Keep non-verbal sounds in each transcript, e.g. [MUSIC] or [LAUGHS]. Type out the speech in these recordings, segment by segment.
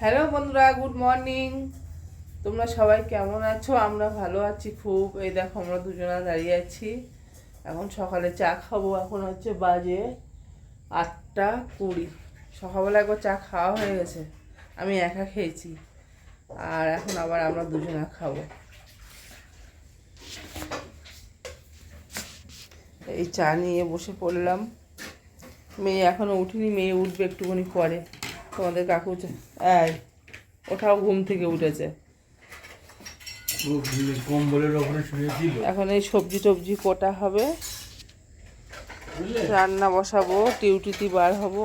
Hello বন্ধুরা, good morning. তোমরা সবাই কেমন আছো? আমরা ভালো আছি খুব। এই দেখো, আমরা দুজনা দাঁড়িয়ে আছি। এখন সকালে চা খাব। এখন হচ্ছে বাজে আটটা কুড়ি। সকালবেলা একবার চা খাওয়া হয়ে গেছে। আমি একা খেয়েছি। আর এখন আবার আমরা দুজনা খাব। এই চা নিয়ে বসে পড়লাম। মেয়ে এখনও উঠিনি, মেয়ে উঠবে একটুখানি পরে। তোমাদের কাকু এই ওঠাও ঘুম থেকে উঠেছে। এখন এই সবজি টবজি কোটা হবে? রান্না বসাবো টিউটিতে বার হব।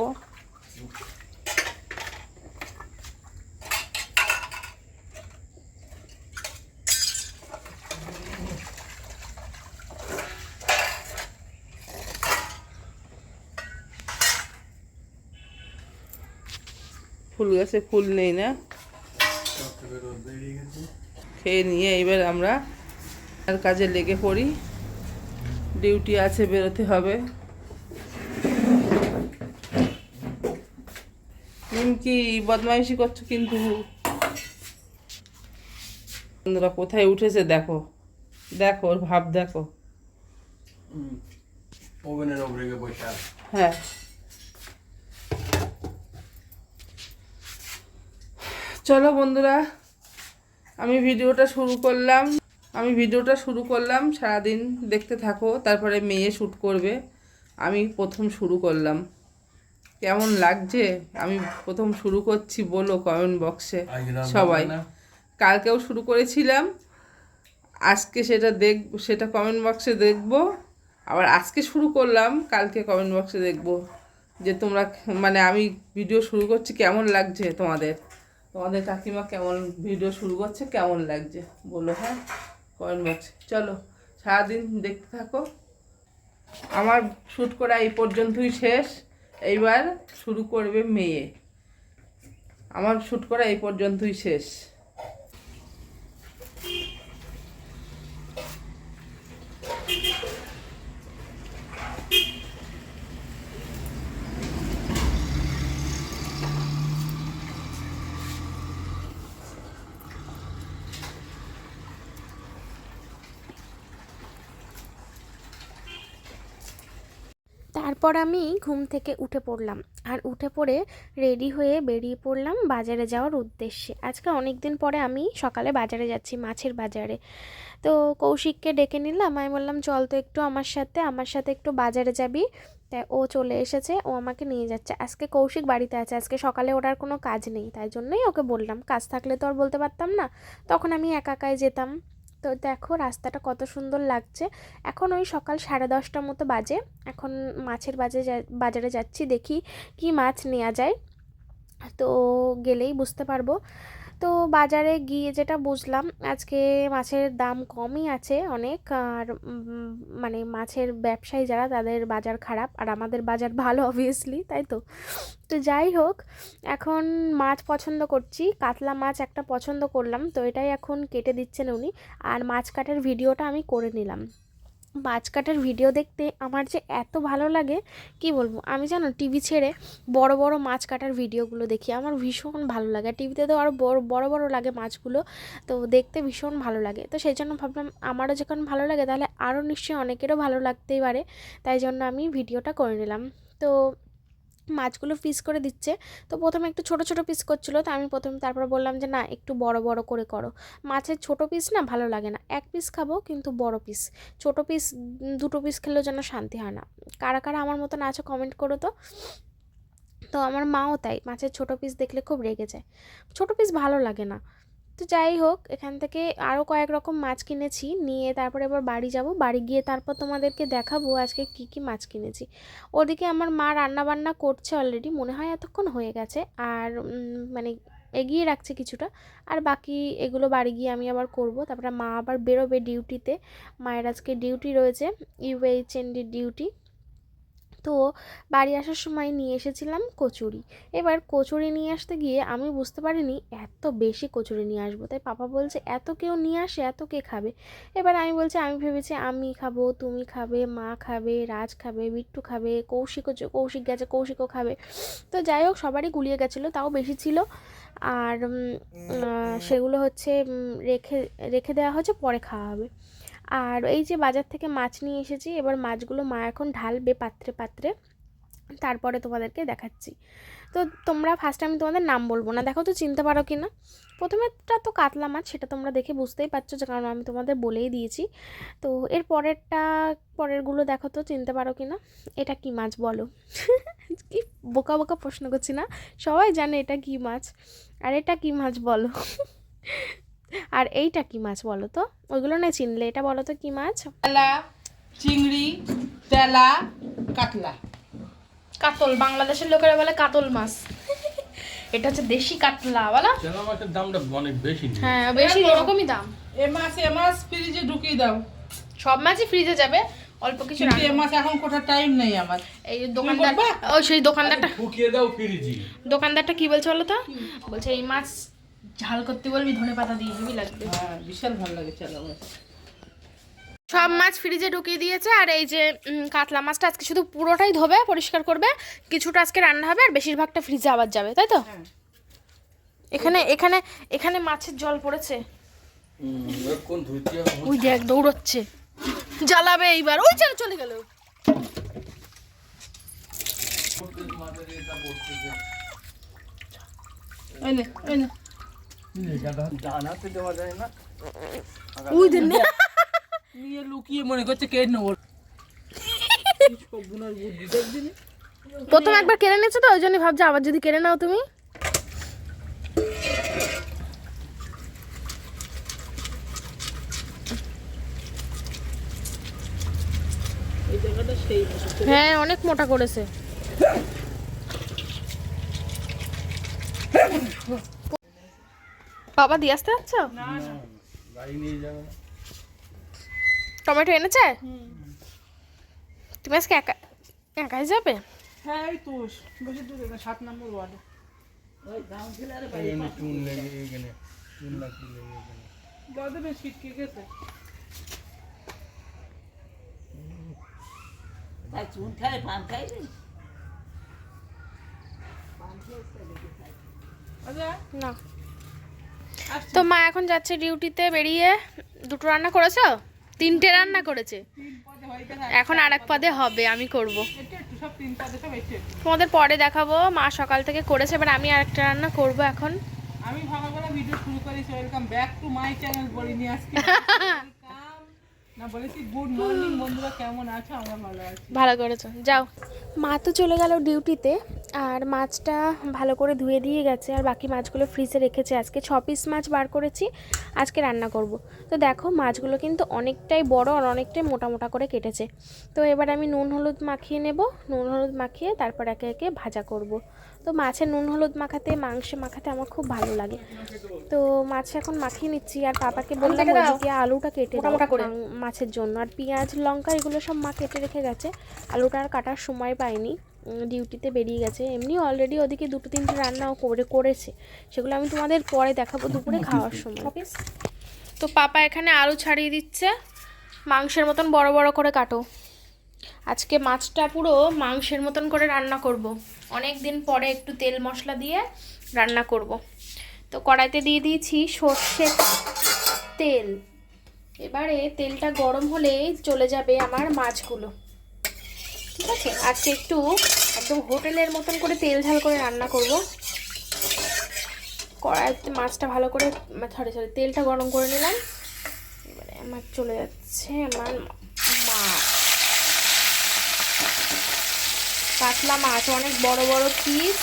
ফুল গাছে ফুল নেই না? খেয়ে নিয়ে এবার আমরা আর কাজে লেগে পড়ি। ডিউটি আছে বেরোতে হবে। নিমকি বদমাইশি করছ কিন্তু? বন্ধুরা কোথায় উঠেছে দেখো। দেখো ওর ভাব দেখো। ওভেনের ওপরে বসে হ্যাঁ। চলো বন্ধুরা আমি ভিডিওটা শুরু করলাম। আমি ভিডিওটা শুরু করলাম সারাদিন দেখতে থাকো তারপরে মেয়ে শ্যুট করবে। আমি প্রথম শুরু করলাম। কেমন লাগছে? আমি প্রথম শুরু করছি বলো কমেন্ট বক্সে সবাই। কালকেও শুরু করেছিলাম। আজকে সেটা দেখ সেটা কমেন্ট বক্সে দেখব। আবার আজকে শুরু করলাম কালকে কমেন্ট বক্সে দেখব। যে তোমরা মানে আমি ভিডিও শুরু করছি কেমন লাগছে তোমাদের? তোমাদের কাকিমা কেমন ভিডিও শুরু করছে, কেমন লাগছে? বলো হ্যাঁ? কমেন্ট বক্সে চলো, সারাদিন দেখতে থাকো। আমার শ্যুট করা এই পর্যন্তই শেষ। এইবার শুরু করবে মেয়ে। আমার শ্যুট করা এই পর্যন্তই শেষ। তারপর আমি ঘুম থেকে উঠে পড়লাম আর উঠে পড়ে রেডি হয়ে বেরিয়ে পড়লাম বাজারে যাওয়ার উদ্দেশ্যে। আজকে অনেক দিন পরে আমি সকালে বাজারে যাচ্ছি, মাছের বাজারে। তো কৌশিককে ডেকে নিলাম, আমি বললাম, চল তো একটু আমার সাথে আমার সাথে একটু বাজারে যাবি। তাই ও চলে এসেছে, ও আমাকে নিয়ে যাচ্ছে। আজকে কৌশিক বাড়িতে আছে, আজকে সকালে ওর আর কোনো কাজ নেই, তাই জন্যই ওকে বললাম। কাজ থাকলে তো আর বলতে পারতাম না। তখন আমি একা একাই যেতাম। তো দেখো রাস্তাটা কত সুন্দর লাগছে। এখন ওই সকাল সাড়ে দশটার মতো বাজে। এখন মাছের বাজে বাজারে যাচ্ছি, দেখি কি মাছ নেওয়া যায়। তো গেলেই বুঝতে পারব। তো বাজারে গিয়ে যেটা বুঝলাম, আজকে মাছের দাম কমই আছে অনেক, আর মানে মাছের ব্যবসায়ী যারা তাদের বাজার খারাপ, আর আমাদের বাজার ভালো অবভিয়াসলি তাই তো? তো যাই হোক, এখন মাছ পছন্দ করছি, কাতলা মাছ একটা পছন্দ করলাম, তো এটাই এখন কেটে দিচ্ছেন উনি, আর মাছ কাটার ভিডিওটা আমি করে নিলাম। মাছ কাটার ভিডিও দেখতে আমার যে এত ভালো লাগে, কি বলব? আমি জানো টিভি ছেড়ে বড় বড় মাছ কাটার ভিডিওগুলো দেখি। আমার ভীষণ ভালো লাগে। টিভিতে তো আরও বড় বড় বড় লাগে মাছগুলো। তো দেখতে ভীষণ ভালো লাগে। তো সেই জন্য ভাবলাম, আমারও যখন ভালো লাগে, তাহলে আরও নিশ্চয়ই অনেকেরও ভালো লাগতেই পারে। তাই জন্য আমি ভিডিওটা করে নিলাম। তো মাছগুলো পিস করে দিচ্ছে। তো প্রথমে একটু ছোট ছোট পিস করছিল। তো আমি প্রথমে তারপর বললাম যে, না, একটু বড় বড় করে করো। মাছের ছোট পিস না ভালো লাগে না। এক পিস খাব, কিন্তু বড় পিস ছোট পিস দুটো পিস খেলেও যেন শান্তি হয় না। কারা কারা আমার মতন আছো কমেন্ট করো তো। তো আমার মাও তাই, মাছের ছোট পিস দেখলে খুব রেগে যায়। ছোট পিস ভালো লাগে না। তো যাই হোক, এখান থেকে আরও কয়েক রকম মাছ কিনেছি, নিয়ে তারপরে এবার বাড়ি যাব। বাড়ি গিয়ে তারপর তোমাদেরকে দেখাবো আজকে কি কি মাছ কিনেছি। ওদিকে আমার মা রান্না বান্না করছে অলরেডি মনে হয় এতক্ষণ হয়ে গেছে। আর মানে এগিয়ে রাখছে কিছুটা। আর বাকি এগুলো বাড়ি গিয়ে আমি আবার করব। তারপরে মা আবার বেরোবে ডিউটিতে মায়ের আজকে ডিউটি রয়েছে ইউএইচএনডি ডিউটি তো বাড়ি আসার সময় নিয়ে এসেছিলাম কচুরি। এবার কচুরি নিয়ে আসতে গিয়ে আমি বুঝতে পারিনি এত বেশি কচুরি নিয়ে আসব। তাই পাপা বলছে, এত কেউ নিয়ে আসে, এত কে খাবে? এবার আমি বলছি, আমি ভেবেছি আমি খাব, তুমি খাবে, মা খাবে, রাজ খাবে, বিট্টু খাবে কৌশিকও কৌশিক গেছে, কৌশিকও খাবে। তো যাই হোক, সবারই গুলিয়ে গেছিল, তাও বেশি ছিল। আর সেগুলো হচ্ছে রেখে রেখে দেওয়া হচ্ছে পরে খাওয়া হবে। আর এই যে বাজার থেকে মাছ নিয়ে এসেছি, এবার মাছগুলো মা এখন ঢালবে পাত্রে পাত্রে। তারপরে তোমাদেরকে দেখাচ্ছি। তো তোমরা ফার্স্টে আমি তোমাদের নাম বলব না, দেখো তো চিনতে পারো কি না প্রথমেরটা তো কাতলা মাছ, সেটা তোমরা দেখে বুঝতেই পারছ যে, কারণ আমি তোমাদের বলেই দিয়েছি। তো এর পরেরটা, পরেরগুলো দেখো তো চিনতে পারো কি না এটা কি মাছ বলো? [LAUGHS] কি বোকা বোকা প্রশ্ন করছি না? সবাই জানে এটা কি মাছ। আর এটা কি মাছ বলো? [LAUGHS] আর এইটা কি মাছ বলো তো? ওইগুলো না চিনলে এটা বলো তো কি মাছ? তেলা চিংড়ি তেলা কাতলা। কাতল বাংলাদেশের লোকেরা বলে কাতল মাছ। এটা হচ্ছে দেশি কাতলা বলো। চেনা মাছের দামটা অনেক বেশি হ্যাঁ বেশি ওরকমই দাম। এ মাছ এ মাছ ফ্রিজে ঢুকিয়ে দাও। সব মাছই ফ্রিজে যাবে অল্প কিছু কিন্তু এ মাছ এখন কোথাও টাইম নেই আমার। এই যে দোকানদার? ওই সেই দোকানদারটা ফুকিয়ে দাও ফ্রিজি দোকানদারটা কি বলছে বলো তো? বলছে এই মাছ ঝাল করতে বলবি ধনে পাতা দিয়ে হেবি লাগবে। হ্যাঁ বিশাল ভালো লাগে চালা মাছ সব মাছ ফ্রিজে ঢুকিয়ে দিয়েছে আর এই যে কাতলা মাছটা আজকে শুধু পুরোটাই ধোবে পরিষ্কার করবে কিছুটা আজকে রান্না হবে আর বেশিরভাগটা ফ্রিজে আবার যাবে তাই তো? এখানে এখানে এখানে মাছের জল পড়েছে। কোন ধুইতে ওই দেখ দৌড়চ্ছে। জ্বালাবে এইবার। ওই চলে চলে গেল। নে ওই নে। নিয়ে লুকিয়ে মনে করছে নেব? প্রথম একবার কেড়ে নিয়েছো তো ওই জন্য ভাবছি আবার যদি কেড়ে নাও তুমি। হ্যাঁ অনেক মোটা করেছে। বাবা দিয়ে আসতে যাচ্ছ? গাড়ি নিয়ে যাবে। না টমেটো এনেছে? তুমি আজকে একা একাই যাবে? হ্যাঁ এই তো বেশি দূরে সাত নম্বর ওয়ার্ডে। চুন বেশ ছিটকে গেছে আচ্ছা। না। তো মা এখন যাচ্ছে ডিউটিতে বেরিয়ে। দুটো রান্না করেছ? তিনটে রান্না করেছে। এখন আর এক পদে হবে আমি করব। তোমাদের পরে দেখাবো মা সকাল থেকে করেছে এবার আমি আর একটা রান্না করব এখন। আমি সকালবেলা ভিডিও শুরু করেছি welcome back to my channel বলিনি আজকে। [LAUGHS] ভালো করেছ। যাও। মা তো চলে গেল ডিউটিতে আর মাছটা ভালো করে ধুয়ে দিয়ে গেছে আর বাকি মাছগুলো ফ্রিজে রেখেছে। আজকে ছ পিস মাছ বার করেছি আজকে রান্না করব। তো দেখো মাছগুলো কিন্তু অনেকটাই বড় আর অনেকটাই মোটা মোটা করে কেটেছে। তো এবার আমি নুন হলুদ মাখিয়ে নেব। নুন হলুদ মাখিয়ে তারপর একে একে ভাজা করব। তো মাছের নুন হলুদ মাখাতে মাংসে মাখাতে আমার খুব ভালো লাগে। তো মাছ এখন মাখিয়ে নিচ্ছি আর পাপাকে বললাম। ওইদিকে আলুটা কেটে। মাছের জন্য। আর পেঁয়াজ লঙ্কা এগুলো সব মা কেটে রেখে গেছে। আলুটা আর কাটার সময় পাইনি। ডিউটিতে বেরিয়ে গেছে। এমনি অলরেডি ওদিকে দুটো তিনটে রান্নাও করে করেছে। সেগুলো আমি তোমাদের পরে দেখাবো দুপুরে [LAUGHS] খাওয়ার সময়। তো পাপা এখানে আলু ছাড়িয়ে দিচ্ছে। মাংসের মতন বড় বড় করে কাটো। আজকে মাছটা পুরো মাংসের মতন করে রান্না করব। অনেক দিন পরে একটু তেল মশলা দিয়ে রান্না করব। তো কড়াইতে দিয়ে দিয়েছি সর্ষের তেল। এবারে তেলটা গরম হলেই চলে যাবে আমার মাছগুলো। ঠিক আছে? আজকে একটু একদম হোটেলের মতন করে তেল ঝাল করে রান্না করব। কড়াইতে মাছটা ভালো করে, সরি সরি, তেলটা গরম করে নিলাম। এবারে আমার চলে যাচ্ছে আমার মাছ কাতলা মাছ, অনেক বড় বড় পিস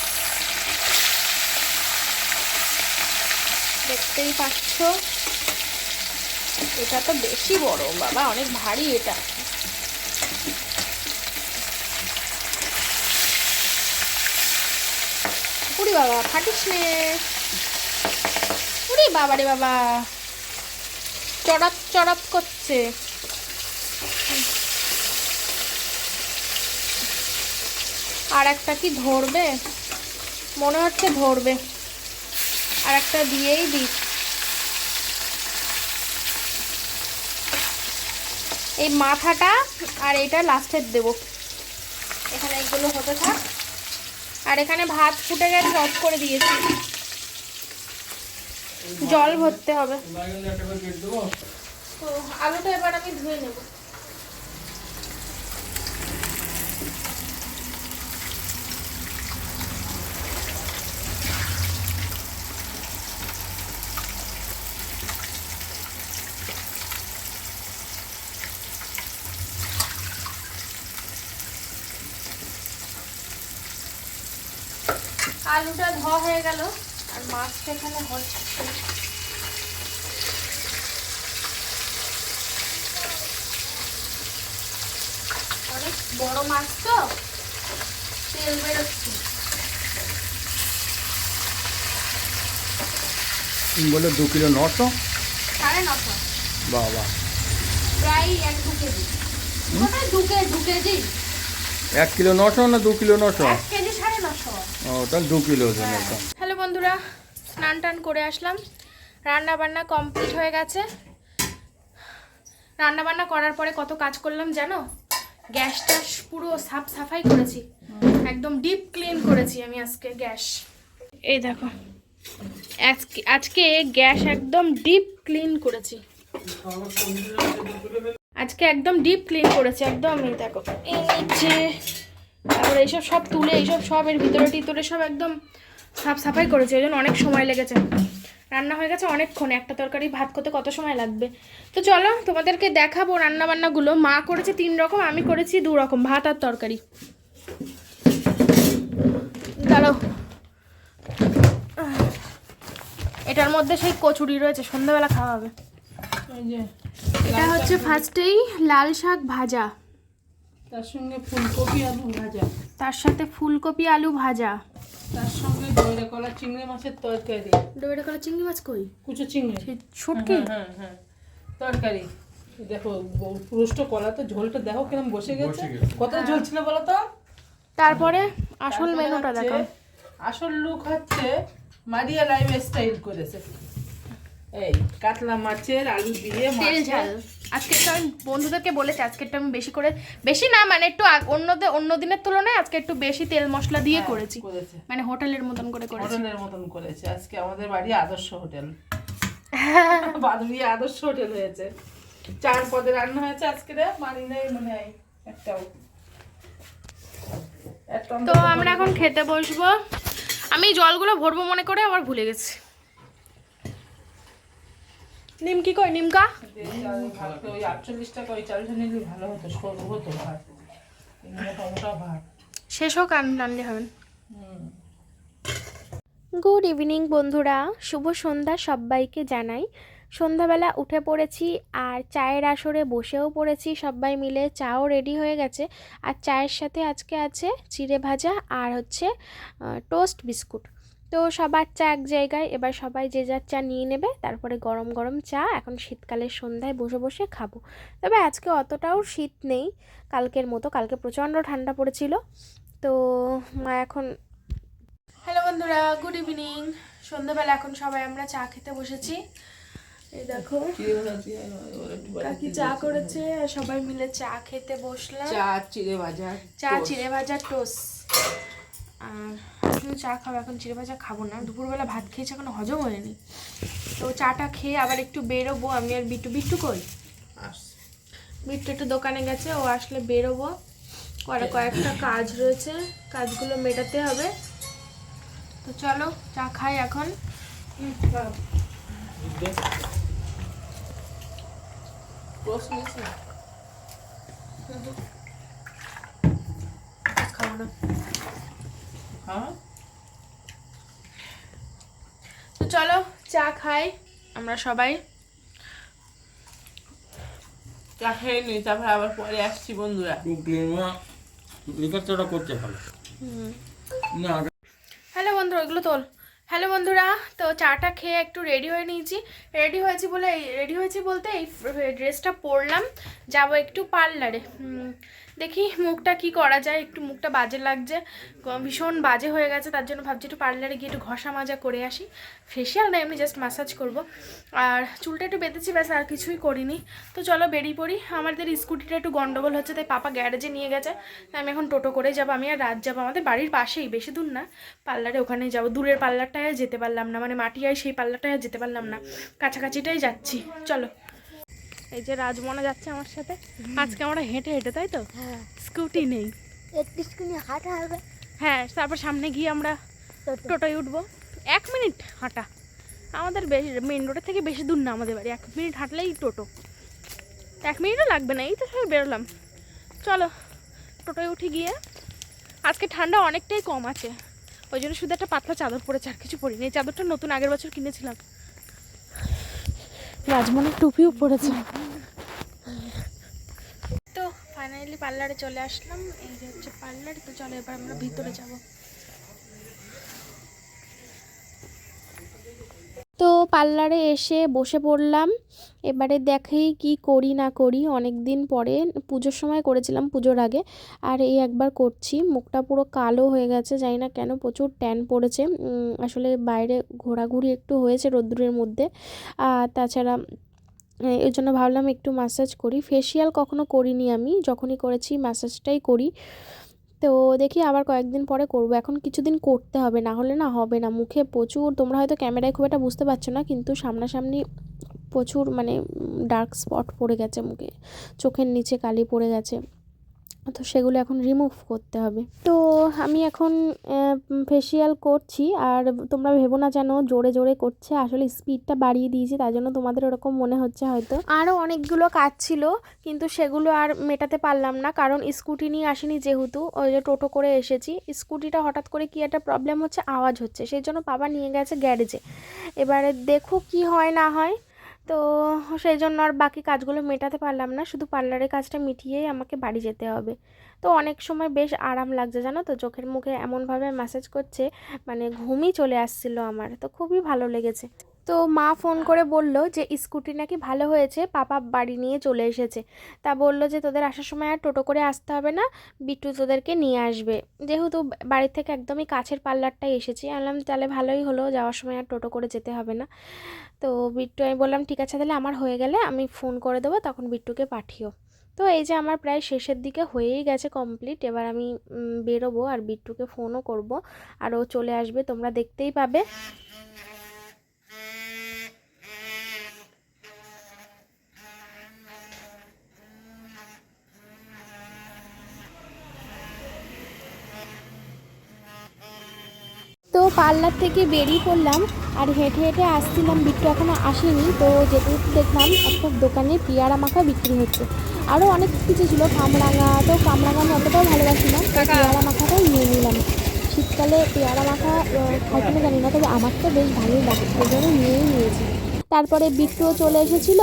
দেখতেই পাচ্ছ? এটা তো বেশি বড়, বাবা, অনেক ভারী এটা। উড়ি বাবা, ফাটিস নে। উড়ি বাবা রে বাবা। চড়াপ চড়াপ করছে। আর একটা কি ধরবে? মনে হচ্ছে ধরবে। আর একটা দিয়েই দিই এই মাথাটা আর এটা লাস্টের দেব। এখানে এইগুলো হতে থাক। আর এখানে ভাত ফুটে গেছে অফ করে দিয়েছি। জল ভরতে হবে। তো আলুটা এবার আমি ধুয়ে নেব। আলুটা ধোয়া হয়ে গেল আর মাছটা এখানে হচ্ছে। অনেক বড় মাছ তো তেল বেরোচ্ছে। বলে দু কিলো নশো। সাড়ে নশো। বাবা। প্রায় এক দু কেজি। দু কেজি? এক কিলো নশো না দু কিলো নশো? এক কেজি ও তাহলে দু কিলো ওজন হ্যালো বন্ধুরা স্নান টান করে আসলাম। রান্না বান্না কমপ্লিট হয়ে গেছে। রান্না বান্না করার পরে কত কাজ করলাম জানো? গ্যাসটা পুরো সাফ সাফাই করেছি। একদম ডিপ ক্লিন করেছি আমি আজকে গ্যাস। এই দেখো আজকে আজকে গ্যাস একদম ডিপ ক্লিন করেছি। আজকে একদম ডিপ ক্লিন করেছি একদম এই দেখো। এই নিচে তারপরে এইসব সব তুলে এইসব সব এর ভিতরে টিতরে সব একদম সাফ সাফাই করেছে ওই জন্য অনেক সময় লেগেছে। রান্না হয়ে গেছে অনেকক্ষণ একটা তরকারি ভাত করতে কত সময় লাগবে? তো চলো তোমাদেরকে দেখাবো রান্না বান্নাগুলো মা করেছে তিন রকম আমি করেছি দু রকম ভাত আর তরকারি। দাঁড়াও। এটার মধ্যে সেই কচুরি রয়েছে সন্ধ্যাবেলা খাওয়া হবে। এটা হচ্ছে ফার্স্টেই লাল শাক ভাজা। তার সঙ্গে ফুলকপি আলু ভাজা। তার সাথে ফুলকপি আলু ভাজা। তার সঙ্গে দইরা কলা চিংড়ি মাছের তরকারি। ডোবেটা কলা চিংড়ি মাছ কই? কুচো চিংড়ি। সেই শুটকি হ্যাঁ হ্যাঁ তরকারি। দেখো পুরুষ্ট কলা তো ঝোলটা দেখো কিরম বসে গেছে। কত ঝোল ছিল বলো তো? তারপরে আসল মেনুটা দেখাও। আসল লুক হচ্ছে মারিয়া লাইফ স্টাইল করেছে। এই কাতলা মাছের আলু দিয়ে তেল ঝাল। আজকেরটা আমি বন্ধুদেরকে বলেছি আমি বেশি করে বেশি না মানে একটু অন্য অন্য দিনের তুলনায় আজকে একটু বেশি তেল মশলা দিয়ে হ্যাঁ, করেছি। মানে হোটেলের মতন করে করেছি। হোটেলের মতন করেছে। আজকে আমাদের বাড়ি আদর্শ হোটেল। [LAUGHS] বাদুড়ি আদর্শ হোটেল হয়েছে। চার পদে রান্না হয়েছে আজকে রে মানি নেই মনে হয় একটাও। একটা তো আমরা এখন খেতে বসবো। আমি জলগুলো ভরবো মনে করে আবার ভুলে গেছি নিমকি কই নিমকা ভাত ওই আটচল্লিশ টাকা ওই চালটা নিলে ভালো হতো সরু হতো ভাত এই মোটা মোটা ভাত শেষ হোক, আন- আনলে হবেন গুড ইভিনিং বন্ধুরা, শুভ সন্ধ্যা সবাইকে জানাই। সন্ধ্যাবেলা উঠে পড়েছি আর চায়ের আসরে বসেও পড়েছি, সবাই মিলে চাও রেডি হয়ে গেছে। আর চায়ের সাথে আজকে আছে চিড়ে ভাজা আর হচ্ছে টোস্ট বিস্কুট। তো সবার চা এক জায়গায় এবার সবাই যে যার চা নিয়ে নেবে তারপরে গরম গরম চা এখন শীতকালের সন্ধ্যায় বসে বসে খাব। তবে আজকে অতটাও শীত নেই কালকের মতো কালকে প্রচণ্ড ঠান্ডা পড়েছিল। তো মা এখন হ্যালো বন্ধুরা গুড ইভিনিং সন্ধ্যাবেলা এখন সবাই আমরা চা খেতে বসেছি। এই দেখো কাকি চা করেছে সবাই মিলে চা খেতে বসলাম। চা চিড়ে ভাজা চা চিড়ে ভাজা টোস আর শুধু চা খাব এখন চিড়ে ভাজা খাব না। দুপুরবেলা ভাত খেয়েছি এখন হজম হয়নি। তো চাটা খেয়ে আবার একটু বেরোবো আমি আর বিট্টু। বিট্টু কই। বিট্টু একটু দোকানে গেছে ও আসলে বেরোবো। কয়েক কয়েকটা কাজ রয়েছে কাজগুলো মেটাতে হবে। তো চলো চা খাই এখন? খাব না। তো চলো চা খাই আমরা সবাই। চা খেয়ে নি তারপরে আবার পরে আসছি বন্ধুরা। লিকারটা করতে না হ্যালো বন্ধুরা ওইগুলো তোল। হ্যালো বন্ধুরা তো চাটা খেয়ে একটু রেডি হয়ে নিয়েছি। রেডি হয়েছি বলে রেডি হয়েছি বলতে এই ড্রেসটা পরলাম। যাব একটু পার্লারে দেখি মুখটা কি করা যায়, একটু মুখটা বাজে লাগছে ভীষণ বাজে হয়ে গেছে, তার জন্য ভাবছি একটু পার্লারে গিয়ে একটু ঘষা মাজা করে আসি। ফেশিয়াল না, এমনি জাস্ট ম্যাসাজ করব। আর চুলটা একটু বেঁধেছি, ব্যাস, আর কিছুই করিনি। তো চলো বেরিয়ে পড়ি। আমাদের স্কুটিটা একটু গন্ডগোল হচ্ছে, তাই পাপা গ্যারেজে নিয়ে গেছে। তাই আমি এখন টোটো করে যাব। আমি আর রাত যাব। আমাদের বাড়ির পাশেই, বেশি দূর না। পার্লারে ওখানে যাব। দূরের পার্লারটায় যেতে পারলাম না। মানে মাটিয়ায় সেই পার্লারটায় যেতে পারলাম না। কাছাকাছিটাই যাচ্ছি। চলো। এই যে রাজমনা যাচ্ছে আমার সাথে। আজকে আমরা হেঁটে হেঁটে তাই তো? হ্যাঁ। স্কুটি নেই। একটুখানি হাঁটা হবে। হ্যাঁ তারপর সামনে গিয়ে আমরা টোটোয় উঠবো। এক মিনিট হাঁটা। আমাদের বেশি মেন রোডের থেকে বেশি দূর না আমাদের বাড়ি। এক মিনিট হাঁটলেই টোটো। এক মিনিটও লাগবে না এই তো সবাই বেরোলাম। চলো টোটোয় উঠে গিয়ে। আজকে ঠান্ডা অনেকটাই কম আছে। ওই জন্য শুধু একটা পাতলা চাদর পরেছে আর কিছু পরিনি। এই চাদরটা নতুন আগের বছর কিনেছিলাম। রাজমনের টুপিও পড়েছে তো ফাইনালি পার্লারে চলে আসলাম। এই যে হচ্ছে পার্লার, তো চলো এবার আমরা ভিতরে যাব তো পার্লারে এসে বসে পড়লাম। এবারে দেখেই কি করি না করি। অনেক দিন পরে পুজোর সময় করেছিলাম পুজোর আগে। আর এই একবার করছি। মুখটা পুরো কালো হয়ে গেছে। জানি না কেন প্রচুর ট্যান পড়েছে। আসলে বাইরে ঘোরাঘুরি একটু হয়েছে রোদ্দুরের মধ্যে। আর তাছাড়া এর জন্য ভাবলাম একটু ম্যাসাজ করি। ফেসিয়াল কখনো করিনি আমি। যখনই করেছি ম্যাসাজটাই করি। তো দেখি আবার কয়েকদিন পরে করব। এখন কিছুদিন করতে হবে, না হলে না হবে না। মুখে প্রচুর, তোমরা হয়তো ক্যামেরায় খুব একটা বুঝতে পারছ না, কিন্তু সামনাসামনি প্রচুর মানে ডার্ক স্পট পড়ে গেছে মুখে। চোখের নিচে কালি পড়ে গেছে। তো সেগুলো এখন রিমুভ করতে হবে। তো আমি এখন ফেসিয়াল করছি আর তোমরা ভেবো না যেন জোরে জোরে করছে। আসলে স্পিডটা বাড়িয়ে দিয়েছি, তাই জন্য তোমাদের ওরকম মনে হচ্ছে হয়তো। আরও অনেকগুলো কাজ ছিল, কিন্তু সেগুলো আর মেটাতে পারলাম না, কারণ স্কুটি নিয়ে আসিনি যেহেতু। ওই যে টোটো করে এসেছি স্কুটিটা হঠাৎ করে কি একটা প্রবলেম হচ্ছে, আওয়াজ হচ্ছে। সেই জন্য বাবা নিয়ে গেছে গ্যারেজে এবারে দেখো কি হয় না হয় তো সেই জন্য আর বাকি কাজগুলো মেটাতে পারলাম না। শুধু পার্লারের কাজটা মিটিয়েই আমাকে বাড়ি যেতে হবে। তো অনেক সময় বেশ আরাম লাগছে, জানো তো? চোখের মুখে এমনভাবে ম্যাসেজ করছে মানে ঘুমই চলে আসছিল আমার। তো খুবই ভালো লেগেছে। তো মা ফোন করে বলল যে, স্কুটি নাকি ভালো হয়েছে, পাপা বাড়ি নিয়ে চলে এসেছে। তা বলল যে, তোদের আসার সময় আর টোটো করে আসতে হবে না, বিট্টু তোদেরকে নিয়ে আসবে। যেহেতু বাড়ি থেকে একদমই কাছের পার্লারটাই এসেছি বললাম, তাহলে ভালোই হলো, যাওয়ার সময় আর টোটো করে যেতে হবে না। তো বিট্টু, আমি বললাম, ঠিক আছে, তাহলে আমার হয়ে গেলে আমি ফোন করে দেবো, তখন বিট্টুকে পাঠিও। তো এই যে, আমার প্রায় শেষের দিকে হয়েই গেছে কমপ্লিট, এবার আমি বেরোবো আর বিট্টুকে ফোনও করব, আর ও চলে আসবে, তোমরা দেখতেই পাবে তো পার্লার থেকে বেরিয়ে পড়লাম আর হেঁটে হেঁটে আসছিলাম বিট্টু এখনও আসেনি। তো যেতে যেতে দেখলাম একটা দোকানে পেয়ারা মাখা বিক্রি হচ্ছে। আরও অনেক কিছু ছিল কামরাঙা তো কামরাঙা আমি অতটাও ভালোবাসি না পেয়ারা মাখাটাই নিয়ে নিলাম। শীতকালে পেয়ারা মাখা খাই কিনা জানি না তবে আমার তো বেশ ভালোই লাগে ওই জন্য নিয়েই নিয়েছি। তারপরে বিট্টুও চলে এসেছিল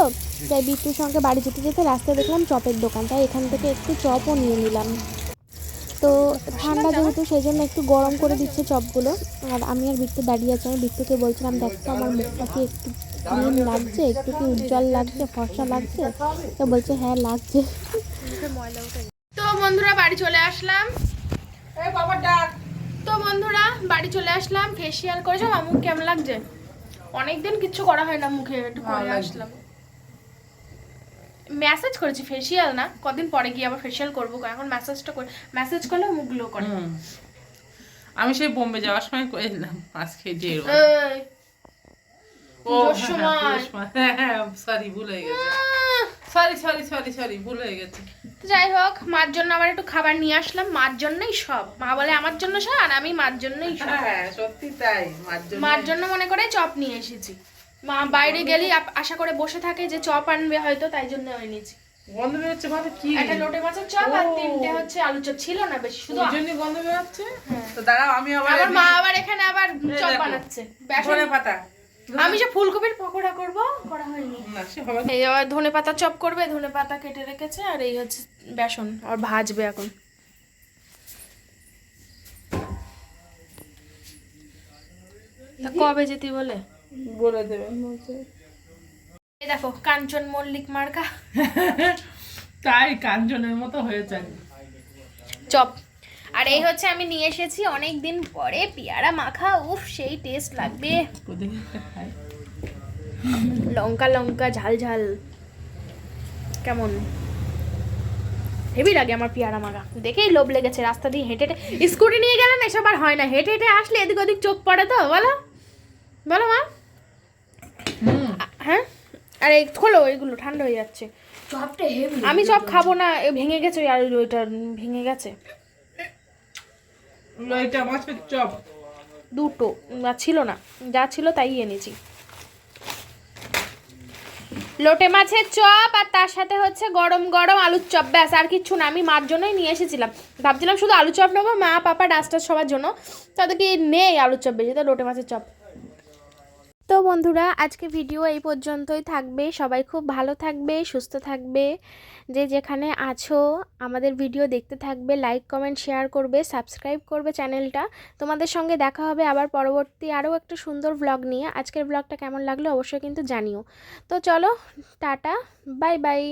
তাই বিট্টুর সঙ্গে বাড়ি যেতে যেতে রাস্তায় দেখলাম চপের দোকান তাই এখান থেকে একটু চপও নিয়ে নিলাম। তো ঠান্ডা যেহেতু সেই জন্য একটু গরম করে দিচ্ছে চপগুলো। আর আমি আর বিট্টু দাঁড়িয়ে আছি আমি বিট্টুকে বলছিলাম দেখতো আমার মুখটা কি একটু ক্লিন লাগছে একটু কি উজ্জ্বল লাগছে ফর্সা লাগছে? তো বলছে হ্যাঁ লাগছে। তো বন্ধুরা বাড়ি চলে আসলাম। তো বন্ধুরা বাড়ি চলে আসলাম। ফেসিয়াল করেছ? আমার মুখ কেমন লাগছে? অনেকদিন কিচ্ছু করা হয় না মুখে একটু করে আসলাম। মেসেজ করেছি ফেসিয়াল না। কদিন পরে গিয়ে আবার ফেসিয়াল করব। এখন মেসেজটা করে মেসেজ করলে মুখ গ্লো করে। আমি সেই বোম্বে যাওয়ার সময় করেছিলাম। আজকে যে ও সরি ভুল হয়ে গেছে। সরি সরি সরি সরি ভুল হয়ে গেছে। যাই হোক মার জন্য আবার একটু খাবার নিয়ে আসলাম। মার জন্যই সব। মা বলে আমার জন্য সব আর আমি মার জন্যই সব। হ্যাঁ সত্যি তাই। মার জন্য মনে করে চপ নিয়ে এসেছি। মা বাইরে গেলেই আশা করে বসে থাকে যে চপ আনবে হয়তো তাই জন্য এনেছি। গন্ধ বেরোচ্ছে ভাবে কি? একটা লোটে মাছের চপ আর তিনটে হচ্ছে আলু চপ। ছিল না বেশি শুধু ওই জন্যই গন্ধ বেরোচ্ছে? তো দাঁড়াও আমি আবার আমার মা আবার এখানে আবার চপ বানাচ্ছে। পাতা। আমি যে ফুলকপির পকোড়া করব করা হয়নি। এই আবার ধনে পাতা চপ করবে ধনে পাতা কেটে রেখেছে আর এই হচ্ছে বেসন আর ভাজবে এখন। কবে যেতে বলে? বলে দেবেন বলছে। এই দেখো কাঞ্চন মল্লিক মার্কা। তাই কাঞ্চনের মতো হয়েছে। চপ। আর এই হচ্ছে আমি নিয়ে এসেছি অনেক দিন পরে পেয়ারা মাখা। উফ সেই টেস্ট লাগবে। লঙ্কা লঙ্কা ঝাল ঝাল। কেমন? হেভি লাগে আমার পেয়ারা মাখা। দেখেই লোভ লেগেছে রাস্তা দিয়ে হেঁটে হেঁটে। স্কুটি নিয়ে গেলে না এসব আর হয় না। হেঁটে হেঁটে আসলে এদিক ওদিক চোখ পড়ে তো বলো। বলো মা। আর এই খোলো এগুলো ঠান্ডা হয়ে যাচ্ছে। চপটা হেভি আমি সব খাব না এ ভেঙে গেছে ওই আর ওইটা ভেঙে গেছে। এটা মাছের চপ। দুটো আর ছিল না যা ছিল তাই এনেছি। লোটে মাছের চপ আর তার সাথে হচ্ছে গরম গরম আলুর চপ ব্যাস আর কিচ্ছু না আমি মার জন্যই নিয়ে এসেছিলাম। ভাবছিলাম শুধু আলু চপ নেব মা পাপা ডাস্টার সবার জন্য। তাদের কি নেই আলুর চপ বেশি তো লোটে মাছের চপ। তো বন্ধুরা, আজকে ভিডিও এই পর্যন্তই থাকবে। সবাই খুব ভালো থাকবে, সুস্থ থাকবে। যে যেখানে আছো, আমাদের ভিডিও দেখতে থাকবে, লাইক, কমেন্ট, শেয়ার করবে, সাবস্ক্রাইব করবে চ্যানেলটা। তোমাদের সঙ্গে দেখা হবে আবার পরবর্তী আরও একটা সুন্দর ব্লগ নিয়ে। আজকের ব্লগটা কেমন লাগল অবশ্যই কিন্তু জানিও। তো চলো, টাটা, বাই বাই।